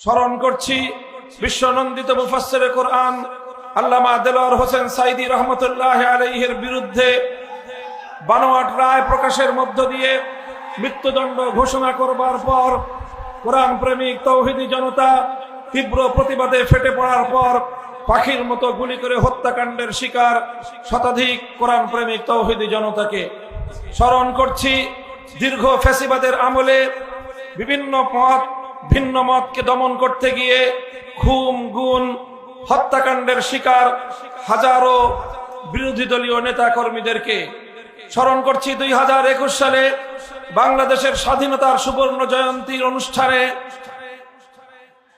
স্মরণ করছি বিশ্বনন্দিত মুফাসসির কোরআন আল্লামা দেলোয়ার হোসেন সাইদি রহমতুল্লাহ আলাইহির বিরুদ্ধে বানোয়াট রায় প্রকাশের মধ্য দিয়ে মৃত্যুদণ্ড ঘোষণা করবার পর কোরআন প্রেমিক তৌহিদি জনতা তীব্র প্রতিবাদে ফেটে পড়ার পর পাখির মতো গুলি করে হত্যাকাণ্ডের শিকার শতাধিক কোরআন প্রেমিক তৌহিদি জনতাকে। স্মরণ করছি দীর্ঘ ফ্যাসিবাদের আমলে বিভিন্ন মত ভিন্ন মতকে দমন করতে গিয়ে খুম গুণ, হত্যাকাণ্ডের শিকার হাজারো বিরোধী দলীয় নেতা কর্মীদেরকে স্মরণ করছি, দুই হাজার একুশ সালে বাংলাদেশের স্বাধীনতার সুবর্ণ জয়ন্তীর অনুষ্ঠানে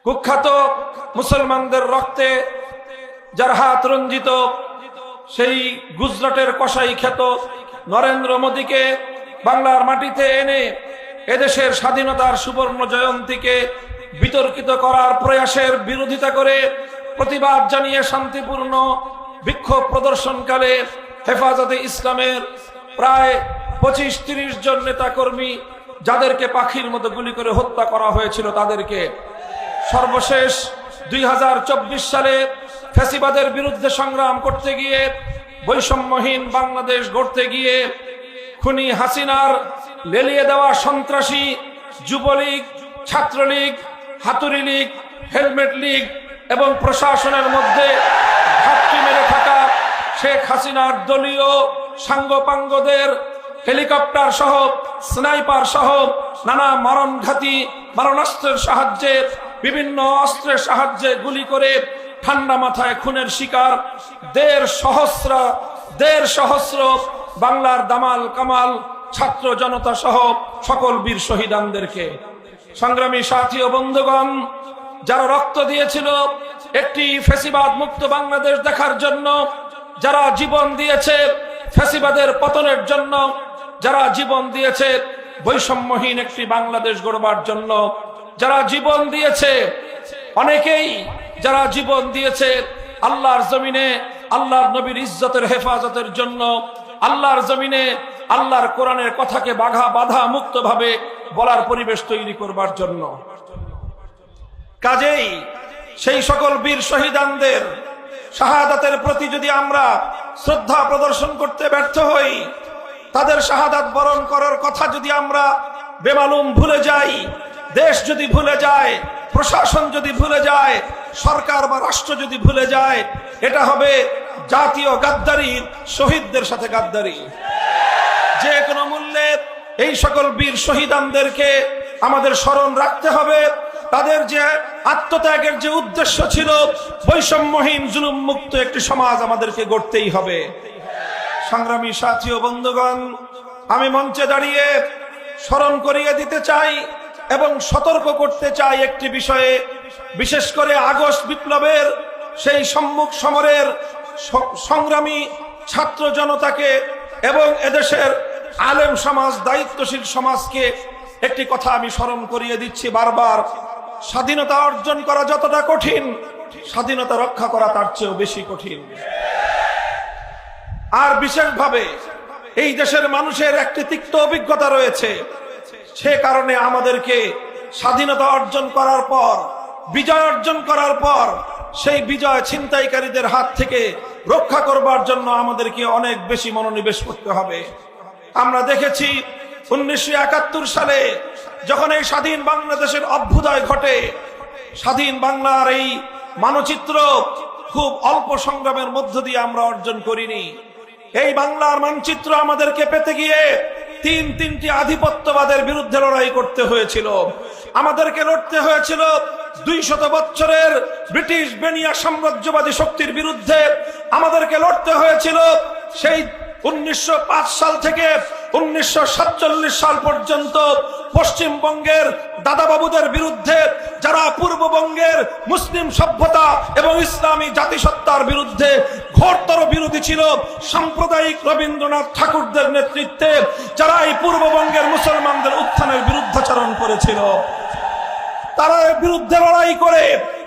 কুখ্যাত মুসলমানদের রক্তে যার হাত রঞ্জিত, সেই গুজরাটের কসাই খ্যাত নরেন্দ্র মোদীকে বাংলার মাটিতে এনে এদেশের স্বাধীনতার সুবর্ণ জয়ন্তীকে বিতর্কিত করার প্রয়াসের বিরোধিতা করে প্রতিবাদ জানিয়ে শান্তিপূর্ণ বিক্ষোভ প্রদর্শনকালে হেফাজতে ইসলামের প্রায় পঁচিশ তিরিশ জন নেতাকর্মী যাদেরকে পাখির মতো গুলি করে হত্যা করা হয়েছিল তাদেরকে। সর্বশেষ দুই হাজার চব্বিশ সালে ফ্যাসিবাদের বিরুদ্ধে সংগ্রাম করতে গিয়ে বৈষম্যহীন বাংলাদেশ গড়তে গিয়ে খুনি হাসিনার লেলিয়ে দেওয়া সন্ত্রাসী, যুবলীগ, ছাত্রলীগ হাতুরি লীগ হেলমেট লীগ এবং প্রশাসনের মধ্যে ঘাটতি মেরে থাকা শেখ হাসিনার দলীয় সাঙ্গপাঙ্গদের, হেলিকপ্টার সহ, স্নাইপার সহ নানা মারণঘাতী, মারণাস্ত্রের সাহায্যে, বিভিন্ন অস্ত্রের সাহায্যে গুলি করে ঠান্ডা মাথায় খুনের শিকার দেড় সহস্র দেড় সহস্র বাংলার দামাল কামাল ছাত্র জনতা সহ সকল বীর শহীদানদেরকে। সংগ্রামী সাথী ও বন্ধুগণ, যারা রক্ত দিয়েছিল, একটি ফেসিবাদ মুক্ত বাংলাদেশ দেখার জন্য, যারা জীবন দিয়েছে ফেসিবাদের পতনের জন্য, যারা জীবন দিয়েছে বৈষম্যহীন একটি বাংলাদেশ গড়বার জন্য, যারা জীবন দিয়েছে অনেকেই, যারা জীবন দিয়েছে আল্লাহর জমিনে, আল্লাহর নবীর ইজ্জতের হেফাজতের জন্য আল্লাহর জমিনে আল্লাহর কোরআনের কথাকে বাঘা বাধা মুক্ত ভাবে বলার পরিবেশ তৈরি করবার জন্য। কাজেই সেই সকল বীর শহীদানদের শাহাদাতের প্রতি যদি আমরা শ্রদ্ধা প্রদর্শন করতে ব্যর্থ হই, তাদের শাহাদাত বরণ করার কথা যদি আমরা বেমালুম ভুলে যাই, দেশ যদি ভুলে যায় প্রশাসন যদি ভুলে যায়, সরকার বা রাষ্ট্র যদি ভুলে যায়, এটা হবে জাতীয় গাদ্দারি, শহীদদের সাথে গাদ্দারি। যে কোনো মূল্যে এই সকল বীর শহীদানদেরকে আমাদের স্মরণ রাখতে হবে। তাদের যে আত্মত্যাগের যে উদ্দেশ্য ছিল, বৈষম্যহীন জুলুম মুক্ত একটি সমাজ আমাদেরকে গড়তেই হবে। সংগ্রামী সাথী ও বন্ধুগণ, আমি মঞ্চে দাঁড়িয়ে স্মরণ করিয়ে দিতে চাই এবং সতর্ক করতে চাই একটি বিষয়ে, বিশেষ করে আগস্ট বিপ্লবের সেই সম্মুখ সমরের সংগ্রামী ছাত্র জনতাকে এবং এদেশের আলেম সমাজ, দায়িত্বশীল সমাজকে একটি কথা আমি স্মরণ করিয়ে দিচ্ছি বারবার। স্বাধীনতা অর্জন করা যতটা কঠিন, স্বাধীনতা রক্ষা করা তার চেয়েও বেশি কঠিন। আর বিশেষভাবে এই দেশের মানুষের একটি তিক্ত অভিজ্ঞতা রয়েছে। সে কারণে আমাদেরকে স্বাধীনতা অর্জন করার পর, বিজয় অর্জন করার পর, সেই বিজয় ছিনতাইকারীদের হাত থেকে রক্ষা করবার জন্য আমাদেরকে অনেক বেশি মনোনিবেশ করতে হবে। আমরা দেখেছি উনিশশো একাত্তর সালে যখন এই স্বাধীন বাংলাদেশের অভ্যুদয় ঘটে, স্বাধীন বাংলার এই মানচিত্র খুব অল্প সংগ্রামের মধ্য দিয়ে আমরা অর্জন করিনি। এই বাংলার মানচিত্র আমাদেরকে পেতে গিয়ে তিন তিনটি আধিপত্যবাদের বিরুদ্ধে লড়াই করতে হয়েছিল। আমাদেরকে লড়তে হয়েছিল দুইশত বছরের ব্রিটিশ বেনিয়া সাম্রাজ্যবাদী শক্তির বিরুদ্ধে। আমাদেরকে লড়তে হয়েছিল সেই উনিশশো পাঁচ সাল থেকে উনিশশো সাতচল্লিশ সাল পর্যন্ত পশ্চিমবঙ্গের দাদাবাবুদের বিরুদ্ধে যারা পূর্ববঙ্গের মুসলিম সভ্যতা এবং ইসলামী জাতিসত্তার বিরুদ্ধে ঘোরতর বিরোধী ছিল, সাম্প্রদায়িক রবীন্দ্রনাথ ঠাকুরদের নেতৃত্বে যারা এই পূর্ববঙ্গের মুসলমানদের উত্থানের বিরুদ্ধাচরণ করেছিল। তারা বিরুদ্ধে লড়াই করে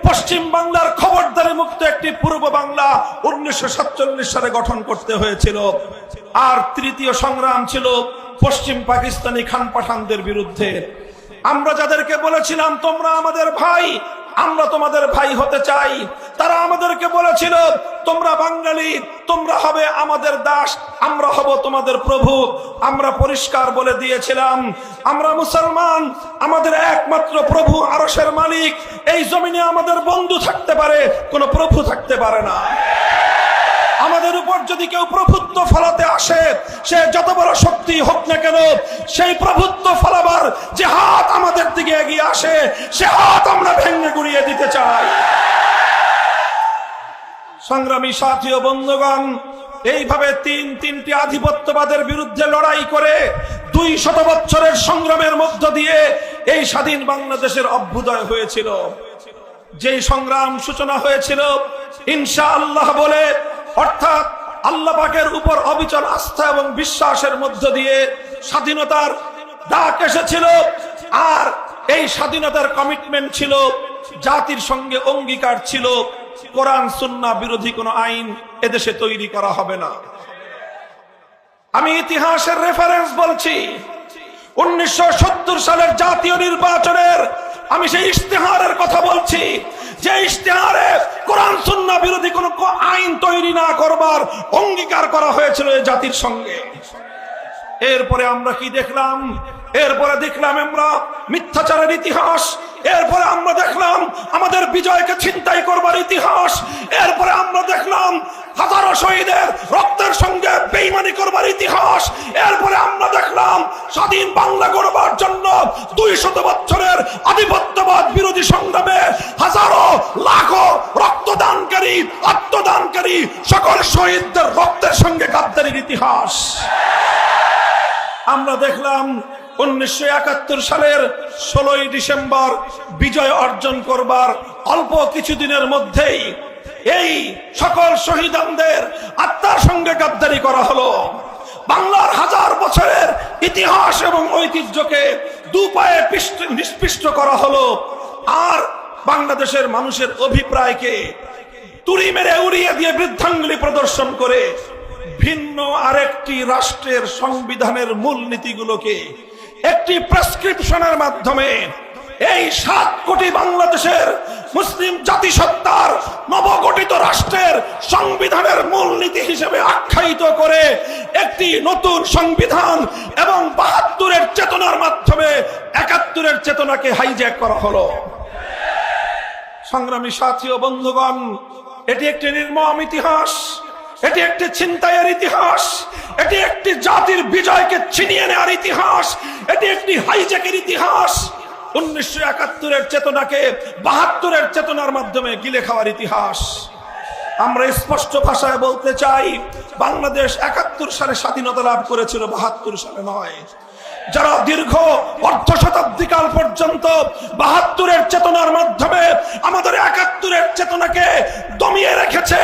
পশ্চিম বাংলার খবরদারি মুক্ত একটি পূর্ব বাংলা উনিশশো সাতচল্লিশ সালে গঠন করতে হয়েছিল। আর তৃতীয় সংগ্রাম ছিল পশ্চিম পাকিস্তানি খান পাঠানদের বিরুদ্ধে। আমরা যাদেরকে বলেছিলাম, তোমরা আমাদের ভাই, আমরা তোমাদের ভাই হতে চাই। তারা আমাদেরকে বলেছিল, তোমরা বাঙালি, তোমরা হবে আমাদের দাস, আমরা হব তোমাদের প্রভু। আমরা পরিষ্কার বলে দিয়েছিলাম, আমরা মুসলমান, আমাদের একমাত্র প্রভু আরসের মালিক। এই জমিনে আমাদের বন্ধু থাকতে পারে, কোনো প্রভু থাকতে পারে না। যদি কেউ প্রভুত্ব ফলাতে আসে, সে যত বড় শক্তি হোক না কেন, সেই প্রভুত্ব ফলাবার যে হাত আমাদের দিকে এগিয়ে আসে, সে হাত আমরা ভেঙে গুড়িয়ে দিতে চাই। সংগ্রামী সাথী ও বন্ধুগণ, এইভাবে তিন তিনটি আধিপত্যবাদের বিরুদ্ধে লড়াই করে দুই শত বছরের সংগ্রামের মধ্য দিয়ে এই স্বাধীন বাংলাদেশের অভ্যুদয় হয়েছিল। যেই সংগ্রাম সূচনা হয়েছিল ইনশা আল্লাহ বলে, অর্থাৎ আল্লাহ পাকের উপর অবিচল আস্থা এবং বিশ্বাসের মধ্য দিয়ে স্বাধীনতার ডাক এসেছিল। আর এই স্বাধীনতার কমিটমেন্ট ছিল, জাতির সঙ্গে অঙ্গীকার ছিল। কোরআন, সুন্না বিরোধী কোনো আইন এদেশে তৈরি করা হবে না। আমি ইতিহাসের রেফারেন্স বলছি, উনিশশো সত্তর সালের জাতীয় নির্বাচনের আমি সেই ইশতেহারের কথা বলছি। যে ইশতেহারে কোরআন সুন্না বিরোধী কোন আইন তৈরি না করবার অঙ্গীকার করা হয়েছিল এই জাতির সঙ্গে। এরপরে আমরা কি দেখলাম? এরপরে দেখলাম আমরা মিথ্যাচারের ইতিহাস। এরপরে আমরা দেখলাম আমাদের বিজয়কে ছিনতাই করবার ইতিহাস। এরপরে আমরা দেখলাম হাজারো শহীদের রক্তের সঙ্গে বেইমানি করবার ইতিহাস। এরপরে আমরা দেখলাম স্বাধীন বাংলা গড়বার জন্য দুই শত বছরের আধিপত্যবাদ বিরোধী সংগ্রামে হাজারো লাখো রক্তদানকারী, আত্মদানকারী সকল শহীদদের রক্তের সঙ্গে গাদ্দারির ইতিহাস। আমরা দেখলাম উনিশশো একাত্তর সালের ষোলোই ডিসেম্বর বিজয় অর্জন করবার অল্প কিছুদিনের মধ্যেই এই সকল শহীদানদের আত্মার সঙ্গে গাদ্দারি করা হলো। বাংলার হাজার বছরের ইতিহাস এবং ঐতিহ্যকে দু পায়ে পিষ্ট- নিষ্পিষ্ট করা হলো। আর বাংলাদেশের মানুষের অভিপ্রায়কে তুড়ি মেরে উড়িয়ে দিয়ে বৃদ্ধাঙ্গুলি প্রদর্শন করে ভিন্ন আরেকটি রাষ্ট্রের সংবিধানের মূল নীতিগুলোকে একটি প্রেসক্রিপশনের মাধ্যমে এই সাত কোটি বাংলাদেশের মুসলিম জাতিসত্তার নবগঠিত রাষ্ট্রের সংবিধানের মূলনীতি হিসেবে আখ্যায়িত করে একটি নতুন সংবিধান এবং বাহাত্তরের চেতনার মাধ্যমে একাত্তরের চেতনাকে হাইজ্যাক করা হলো। সংগ্রামী সাথী ও বন্ধুগণ, এটি একটি নির্মম ইতিহাস, এটি একটি ছিনতাইয়ের ইতিহাস, এটি একটি জাতির বিজয়কে ছিনিয়ে নেওয়ার ইতিহাস, এটি একটি হাইজ্যাকের ইতিহাস। উনিশশো একাত্তরের চেতনাকে বাহাত্তরের চেতনার মাধ্যমে গিলে খাওয়ার ইতিহাস। আমরা স্পষ্ট ভাষায় বলতে চাই, বাংলাদেশ একাত্তর সালে স্বাধীনতা লাভ করেছিল, বাহাত্তর সালে নয়। যারা দীর্ঘ অর্ধ শতাব্দী কাল পর্যন্ত বাহাত্তরের চেতনার মাধ্যমে আমাদের একাত্তরের চেতনাকে দমিয়ে রেখেছে,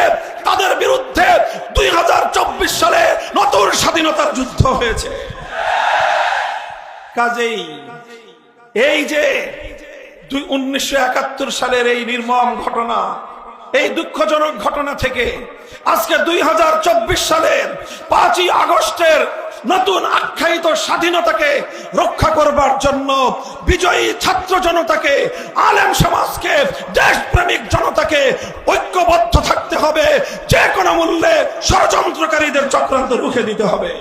তাদের বিরুদ্ধে দুই হাজার চব্বিশ সালে নতুন স্বাধীনতার যুদ্ধ হয়েছে। কাজেই এই যে দুই উনিশশো একাত্তর সালের এই নির্মম ঘটনা, এই দুঃখজনক ঘটনা থেকে আজকে দুই হাজার চব্বিশ সালের পাঁচই আগস্টের নতুন আখ্যায়িত স্বাধীনতাকে রক্ষা করবার জন্য বিজয়ী ছাত্র জনতাকে, আলেম সমাজকে, দেশপ্রেমিক জনতাকে ঐক্যবদ্ধ থাকতে হবে, যে কোনো মূল্যে ষড়যন্ত্রকারীদের চক্রান্ত রুখে দিতে হবে।